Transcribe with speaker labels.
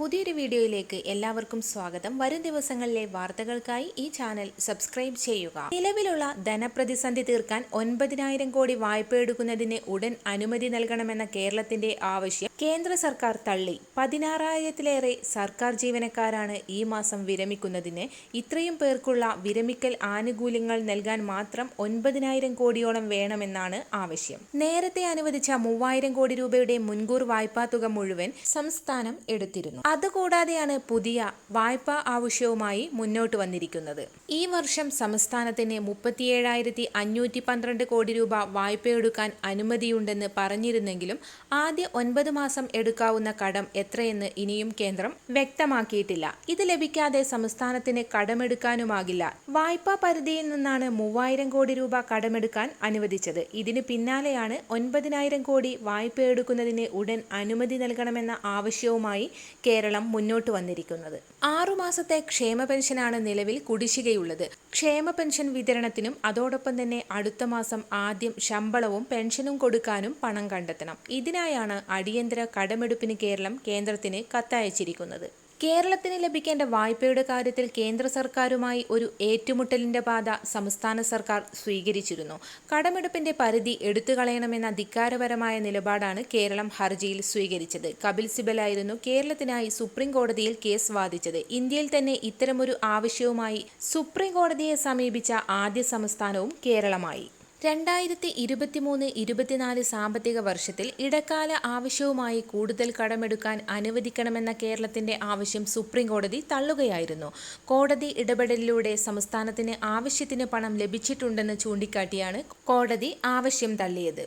Speaker 1: പുതിയൊരു വീഡിയോയിലേക്ക് എല്ലാവർക്കും സ്വാഗതം. വരും ദിവസങ്ങളിലെ വാർത്തകൾക്കായി ഈ ചാനൽ സബ്സ്ക്രൈബ് ചെയ്യുക. നിലവിലുള്ള ധനപ്രതിസന്ധി തീർക്കാൻ ഒൻപതിനായിരം കോടി വായ്പ എടുക്കുന്നതിന് ഉടൻ അനുമതി നൽകണമെന്ന കേരളത്തിന്റെ ആവശ്യം കേന്ദ്ര സർക്കാർ തള്ളി. പതിനാറായിരത്തിലേറെ സർക്കാർ ജീവനക്കാരാണ് ഈ മാസം വിരമിക്കുന്നതിന് ഇത്രയും പേർക്കുള്ള വിരമിക്കൽ ആനുകൂല്യങ്ങൾ നൽകാൻ മാത്രം ഒൻപതിനായിരം കോടിയോളം വേണമെന്നാണ് ആവശ്യം. നേരത്തെ അനുവദിച്ച മൂവായിരം കോടി രൂപയുടെ മുൻകൂർ വായ്പാ തുക മുഴുവൻ സംസ്ഥാനം എടുത്തിരുന്നു. അതുകൂടാതെയാണ് പുതിയ വായ്പാ ആവശ്യവുമായി മുന്നോട്ട് വന്നിരിക്കുന്നത്. ഈ വർഷം സംസ്ഥാനത്തിന് മുപ്പത്തിയേഴായിരത്തി അഞ്ഞൂറ്റി പന്ത്രണ്ട് കോടി രൂപ വായ്പയെടുക്കാൻ അനുമതിയുണ്ടെന്ന് പറഞ്ഞിരുന്നെങ്കിലും ആദ്യ ഒൻപത് മാസം എടുക്കാവുന്ന കടം എത്രയെന്ന് ഇനിയും കേന്ദ്രം വ്യക്തമാക്കിയിട്ടില്ല. ഇത് ലഭിക്കാതെ സംസ്ഥാനത്തിന് കടമെടുക്കാനുമാകില്ല. വായ്പാ പരിധിയിൽ നിന്നാണ് മൂവായിരം കോടി രൂപ കടമെടുക്കാൻ അനുവദിച്ചത്. ഇതിന് പിന്നാലെയാണ് ഒൻപതിനായിരം കോടി വായ്പയെടുക്കുന്നതിന് ഉടൻ അനുമതി നൽകണമെന്ന ആവശ്യവുമായി കേരളം മുന്നോട്ട് വന്നിരിക്കുന്നത്. ആറുമാസത്തെ ക്ഷേമ പെൻഷനാണ് നിലവിൽ കുടിശ്ശികയുള്ളത്. ക്ഷേമ പെൻഷൻ വിതരണത്തിനും അതോടൊപ്പം തന്നെ അടുത്ത മാസം ആദ്യം ശമ്പളവും പെൻഷനും കൊടുക്കാനും പണം കണ്ടെത്തണം. ഇതിനായാണ് അടിയന്തര കടമെടുപ്പിന് കേരളം കേന്ദ്രത്തിന് കത്തയച്ചിരിക്കുന്നത്. കേരളത്തിന് ലഭിക്കേണ്ട വായ്പയുടെ കാര്യത്തിൽ കേന്ദ്ര സർക്കാരുമായി ഒരു ഏറ്റുമുട്ടലിന്റെ പാത സംസ്ഥാന സർക്കാർ സ്വീകരിച്ചിരുന്നു. കടമെടുപ്പിന്റെ പരിധി എടുത്തു കളയണമെന്ന ധിക്കാരപരമായ നിലപാടാണ് കേരളം ഹർജിയിൽ സ്വീകരിച്ചത്. കപിൽ സിബലായിരുന്നു കേരളത്തിനായി സുപ്രീം കോടതിയിൽ കേസ് വാദിച്ചത്. ഇന്ത്യയിൽ തന്നെ ഇത്തരമൊരു ആവശ്യവുമായി സുപ്രീം കോടതിയെ സമീപിച്ച ആദ്യ സംസ്ഥാനവും കേരളമായി. രണ്ടായിരത്തി ഇരുപത്തിമൂന്ന് ഇരുപത്തിനാല് സാമ്പത്തിക വർഷത്തിൽ ഇടക്കാല ആവശ്യവുമായി കൂടുതൽ കടമെടുക്കാൻ അനുവദിക്കണമെന്ന കേരളത്തിന്റെ ആവശ്യം സുപ്രീം കോടതി തള്ളുകയായിരുന്നു. കോടതി ഇടപെടലിലൂടെ സംസ്ഥാനത്തിന് ആവശ്യത്തിന് പണം ലഭിച്ചിട്ടുണ്ടെന്ന് ചൂണ്ടിക്കാട്ടിയാണ് കോടതി ആവശ്യം തള്ളിയത്.